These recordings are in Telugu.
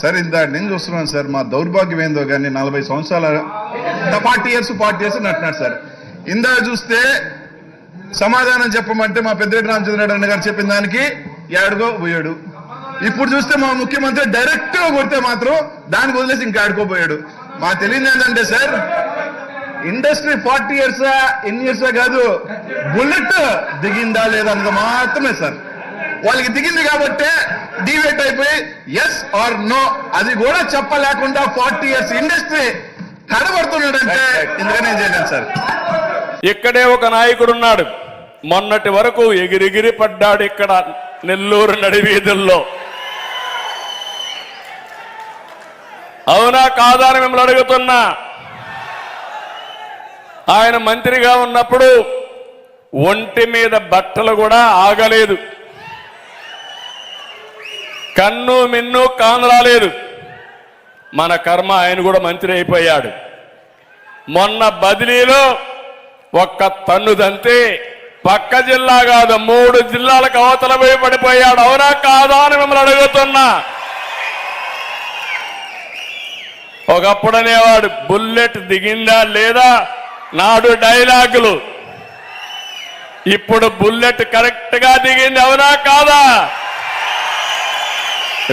సార్ ఇంత నేను చూస్తున్నాను సార్ మా దౌర్భాగ్యం ఏందో కానీ నలభై సంవత్సరాల ఫార్టీ ఇయర్స్ ఫార్టీ ఇయర్స్ అంటున్నాడు సార్. ఇందా చూస్తే సమాధానం చెప్పమంటే మా పెద్దిరెడ్డి రామచంద్రరెడ్డి గారు చెప్పిన దానికి ఏడుగో పోయాడు. ఇప్పుడు చూస్తే మా ముఖ్యమంత్రి డైరెక్ట్గా కొడితే మాత్రం దానికి వదిలేసి ఇంకా ఆడుకోపోయాడు మా తెలియదు ఏంటంటే సార్ ఇండస్ట్రీ ఫార్టీ ఇయర్స్ ఎన్ని ఇయర్స్ కాదు బుల్లెట్ దిగిందా లేదా అన్నది మాత్రమే సార్. వాళ్ళకి దిగింది కాబట్టి డివేట్ అయిపోయి ఎస్ ఆర్ నో అది కూడా చెప్పలేకుండా ఫార్టీ ఇయర్స్ ఇండస్ట్రీ తడబడుతున్నాడంటే ఇందుకనే చేయలేను సార్. ఇక్కడే ఒక నాయకుడు ఉన్నాడు. మొన్నటి వరకు ఎగిరిగిరి పడ్డాడు ఇక్కడ నెల్లూరు నడివీధుల్లో అవునా కాదా అని మిమ్మల్ని అడుగుతున్నా. ఆయన మంత్రిగా ఉన్నప్పుడు ఒంటి మీద బట్టలు కూడా ఆగలేదు. కన్ను మిన్ను కానరాలేదు మన కర్మ ఆయన కూడా మంత్రి అయిపోయాడు. మొన్న బదిలీలో ఒక్క తన్నుదంతే పక్క జిల్లా కాదు మూడు జిల్లాలకు అవతల పోయి పడిపోయాడు. అవునా కాదా అని మిమ్మల్ని అడుగుతున్నా. ఒకప్పుడు అనేవాడు బుల్లెట్ దిగిందా లేదా? నాడు డైలాగులు. ఇప్పుడు బుల్లెట్ కరెక్ట్గా దిగింది అవునా కాదా?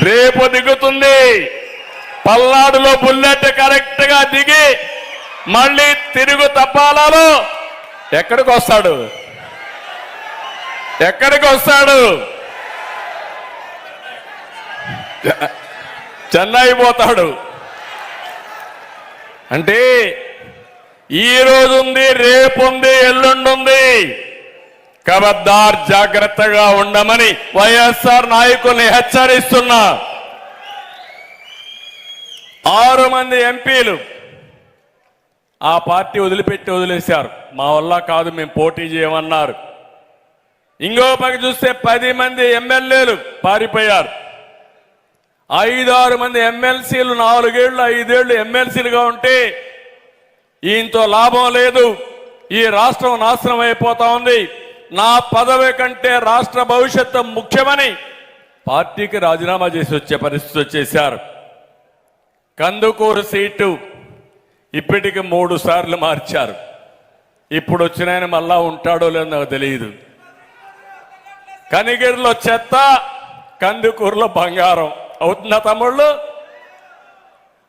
రేపు దిగుతుంది. పల్నాడులో బుల్లెట్ కరెక్ట్గా దిగి మళ్ళీ తిరుగు తప్పాలలో ఎక్కడికి వస్తాడు? ఎక్కడికి వస్తాడు? చెన్నై పోతాడు. అంటే ఈ రోజు ఉంది రేపు ఉంది ఎల్లుండి ఉంది కబద్దార్ జాగ్రత్తగా ఉండమని వైఎస్ఆర్ నాయకుల్ని హెచ్చరిస్తున్నా ఆరు మంది ఎంపీలు ఆ పార్టీ వదిలిపెట్టి వదిలేశారు. మా వల్ల కాదు మేము పోటీ చేయమన్నారు. ఇంకో పక్క చూస్తే పది మంది ఎమ్మెల్యేలు పారిపోయారు. ఐదారు మంది ఎమ్మెల్సీలు నాలుగేళ్ళు ఐదేళ్ళు ఎమ్మెల్సీలుగా ఉంటే ఈయంతో లాభం లేదు. ఈ రాష్ట్రం నాశనం అయిపోతా ఉంది. నా పదవి కంటే రాష్ట్ర భవిష్యత్తు ముఖ్యమని పార్టీకి రాజీనామా చేసి వచ్చే పరిస్థితి వచ్చేశారు. కందుకూరు సీటు ఇప్పటికి మూడు సార్లు మార్చారు. ఇప్పుడు వచ్చిన ఆయన మళ్ళా ఉంటాడో లేదో నాకు తెలియదు. కనిగిరిలో చెత్త కందుకూరులో బంగారం. అవుతుందా తమ్ముళ్ళు?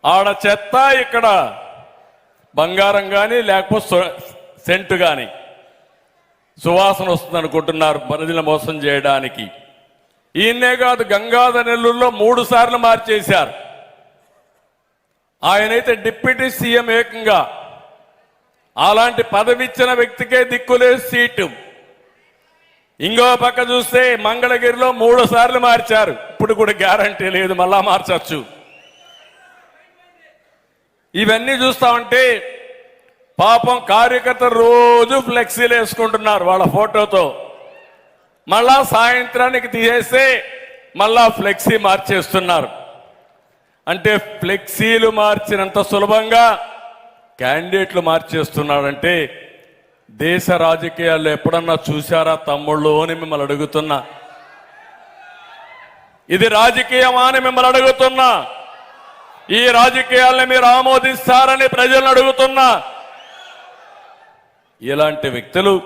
ఆడ చెత్త ఇక్కడ బంగారం కానీ లేకపోతే సెంటు కానీ సువాసన వస్తుంది అనుకుంటున్నారు ప్రజలు మోసం చేయడానికి. ఈయన్నే కాదు గంగాధర నెల్లూరులో మూడు సార్లు మార్చేశారు. ఆయనైతే డిప్యూటీ సీఎం ఏకంగా. అలాంటి పదవి ఇచ్చిన వ్యక్తికే దిక్కులే సీటు. ఇంకో పక్క చూస్తే మంగళగిరిలో మూడు సార్లు మార్చారు. ఇప్పుడు కూడా గ్యారంటీ లేదు మళ్ళా మార్చచ్చు. ఇవన్నీ చూస్తా ఉంటే పాపం కార్యకర్తలు రోజు ఫ్లెక్సీలు వేసుకుంటున్నారు వాళ్ళ ఫోటోతో. మళ్ళా సాయంత్రానికి తీసేస్తే మళ్ళా ఫ్లెక్సీ మార్చేస్తున్నారు. అంటే ఫ్లెక్సీలు మార్చినంత సులభంగా క్యాండిడేట్లు మార్చేస్తున్నాడంటే దేశ రాజకీయాల్లో ఎప్పుడన్నా చూశారా తమ్ముళ్ళు అని మిమ్మల్ని అడుగుతున్నా. ఇది రాజకీయమా అని మిమ్మల్ని అడుగుతున్నా. ఈ రాజకీయాల్ని మీరు ఆమోదిస్తారని ప్రజలను అడుగుతున్నా. ఇలాంటి వ్యక్తులు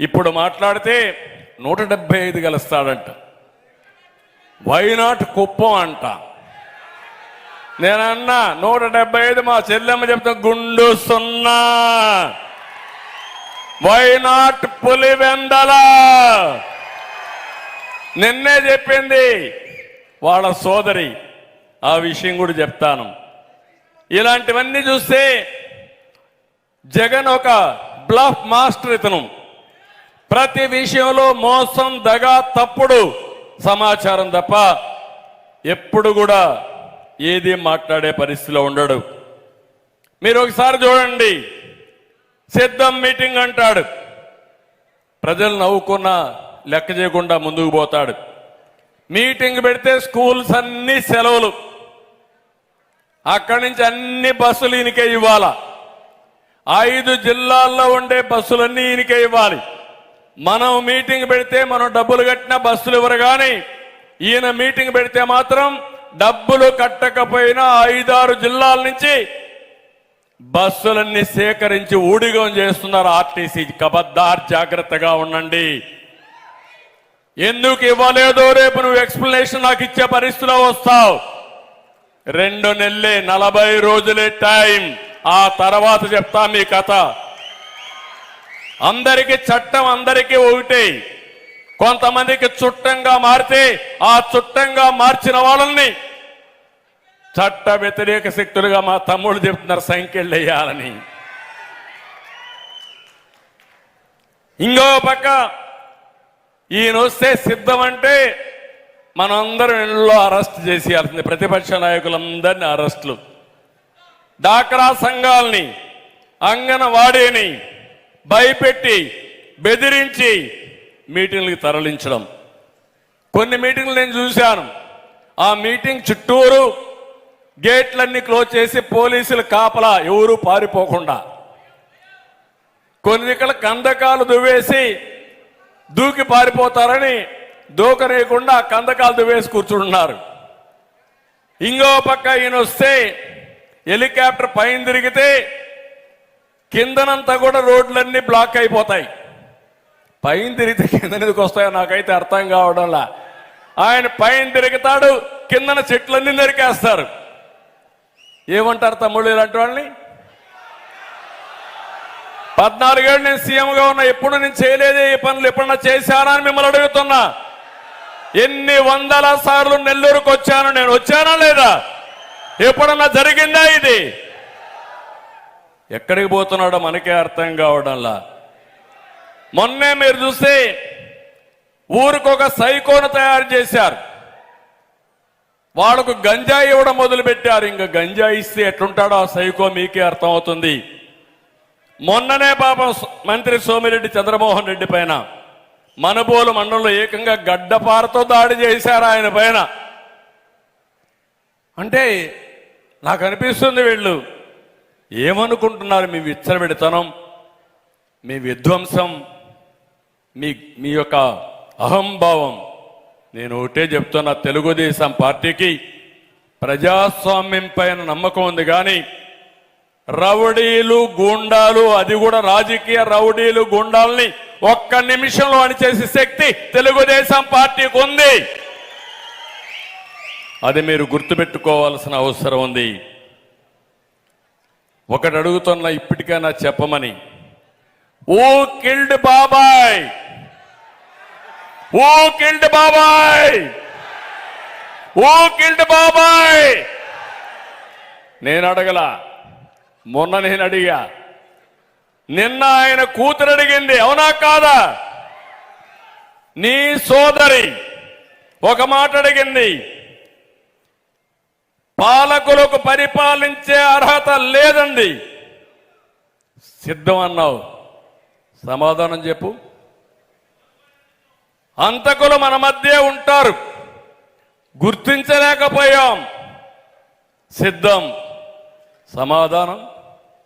ఇప్పుడు మాట్లాడితే నూట డెబ్బై ఐదు గెలుస్తాడంట. వైనాట్ కుప్పం అంట. నేనన్నా నూట డెబ్బై ఐదు మా చెల్లెమ్మ చెప్తా గుండు సున్నా. వైనాట్ పులివెందల నిన్నే చెప్పింది వాళ్ళ సోదరి. ఆ విషయం కూడా చెప్తాను. ఇలాంటివన్నీ చూస్తే జగన్ ఒక బ్లఫ్ మాస్టర్ ఇతను. ప్రతి విషయంలో మోసం దగ తప్పుడు సమాచారం తప్ప ఎప్పుడు కూడా ఏది మాట్లాడే పరిస్థితిలో ఉండడు. మీరు ఒకసారి చూడండి. సిద్ధం మీటింగ్ అంటాడు. ప్రజలు నవ్వుకున్న లెక్క చేయకుండా ముందుకు పోతాడు. మీటింగ్ పెడితే స్కూల్స్ అన్ని సెలవులు. అక్కడి నుంచి అన్ని బస్సులు ఈయనకే ఇవ్వాలా? ఐదు జిల్లాల్లో ఉండే బస్సులన్నీ ఈయనకే ఇవ్వాలి. మనం మీటింగ్ పెడితే మనం డబ్బులు కట్టిన బస్సులు ఇవ్వరు కానీ ఈయన మీటింగ్ పెడితే మాత్రం డబ్బులు కట్టకపోయినా ఐదారు జిల్లాల నుంచి బస్సులన్నీ సేకరించి ఊడిగం చేస్తున్నారు ఆర్టీసీ. కబద్దార్ జాగ్రత్తగా ఉండండి. ఎందుకు ఇవ్వలేదో రేపు నువ్వు ఎక్స్ప్లెనేషన్ నాకు ఇచ్చే పరిస్థితిలో వస్తావు. రెండు నెలలే నలభై రోజులే టైం. ఆ తర్వాత చెప్తాను మీ కథ. అందరికీ చట్టం అందరికీ ఒకటే. కొంతమందికి చుట్టంగా మారితే ఆ చుట్టంగా మార్చిన వాళ్ళని చట్ట వ్యతిరేక శక్తులుగా మా తమ్ముళ్ళు చెప్తున్నారు సంఖ్యలు వేయాలని. ఇంకో పక్క ఈయన వస్తే సిద్ధం అంటే మనందరం ఇళ్ళలో అరెస్ట్ చేసేయాల్సింది. ప్రతిపక్ష నాయకులందరినీ అరెస్టులు. డాక్రా సంఘాలని అంగనవాడీని భయపెట్టి బెదిరించి మీటింగ్లకు తరలించడం. కొన్ని మీటింగ్లు నేను చూశాను. ఆ మీటింగ్ చుట్టూరు గేట్లన్నీ క్లోజ్ చేసి పోలీసులు కాపలా ఎవరు పారిపోకుండా. కొన్ని ఇక్కడ కందకాలు దువ్వేసి దూకి పారిపోతారని దూకనేయకుండా కందకాలు దువ్వేసి కూర్చుంటున్నారు. ఇంకో పక్క ఈయన వస్తే హెలికాప్టర్ పైన తిరిగితే కిందనంతా కూడా రోడ్లన్నీ బ్లాక్ అయిపోతాయి. పైన తిరిగితే కింద ఎందుకు వస్తాయో నాకైతే అర్థం కావడంలా. ఆయన పైన తిరుగుతాడు కిందన చెట్లన్నీ నరికేస్తారు. ఏమంటారు తమ్ముళ్ళు ఇలాంటి వాళ్ళని? పద్నాలుగేళ్ళు నేను సీఎంగా ఉన్నా ఎప్పుడు నేను చేయలేదే ఈ పనులు ఎప్పుడన్నా చేశానా అని మిమ్మల్ని అడుగుతున్నా. ఎన్ని వందల సార్లు నెల్లూరుకు వచ్చాను నేను వచ్చానా లేదా? ఎప్పుడన్నా జరిగిందా ఇది? ఎక్కడికి పోతున్నాడో మనకే అర్థం కావడంలా. మొన్నే మీరు చూస్తే ఊరికొక సైకోను తయారు చేశారు. వాళ్ళకు గంజాయి ఇవ్వడం మొదలు పెట్టారు ఇంకా గంజాయి ఇస్తే ఎట్లుంటాడో ఆ సైకో మీకే అర్థమవుతుంది. మొన్ననే పాపం మంత్రి సోమిరెడ్డి చంద్రమోహన్ రెడ్డి పైన మనబోలు మండలంలో ఏకంగా గడ్డపారతో దాడి చేశారు ఆయన పైన. అంటే నాకు అనిపిస్తుంది వీళ్ళు. ఏమనుకుంటున్నారు మీ విచ్చలబెడితనం మీ విధ్వంసం మీ మీ యొక్క అహంభావం? నేను ఒకటే చెప్తున్నా తెలుగుదేశం పార్టీకి ప్రజాస్వామ్యం పైన నమ్మకం ఉంది కానీ రౌడీలు గూండాలు అది కూడా రాజకీయ రౌడీలు గూండాల్ని ఒక్క నిమిషంలో అణిచేసే శక్తి తెలుగుదేశం పార్టీకి ఉంది. అది మీరు గుర్తుపెట్టుకోవాల్సిన అవసరం ఉంది. ఒకటి అడుగుతున్న ఇప్పటికైనా చెప్పమని ఓ కిల్డ్ బాబాయ్! ఓ కిల్డ్ బాబాయ్! ఓ కిల్డ్ బాబాయ్! నేను అడగల. మొన్న నేను అడిగా. నిన్న ఆయన కూతురు అడిగింది అవునా కాదా? నీ సోదరి. ఒక మాట అడిగింది పాలకులకు పరిపాలించే అర్హత లేదండి. సిద్ధం అన్నావు. సమాధానం చెప్పు. అంతకులు మన మధ్య ఉంటారు. గుర్తించలేకపోయాం. సిద్ధం. సమాధానం.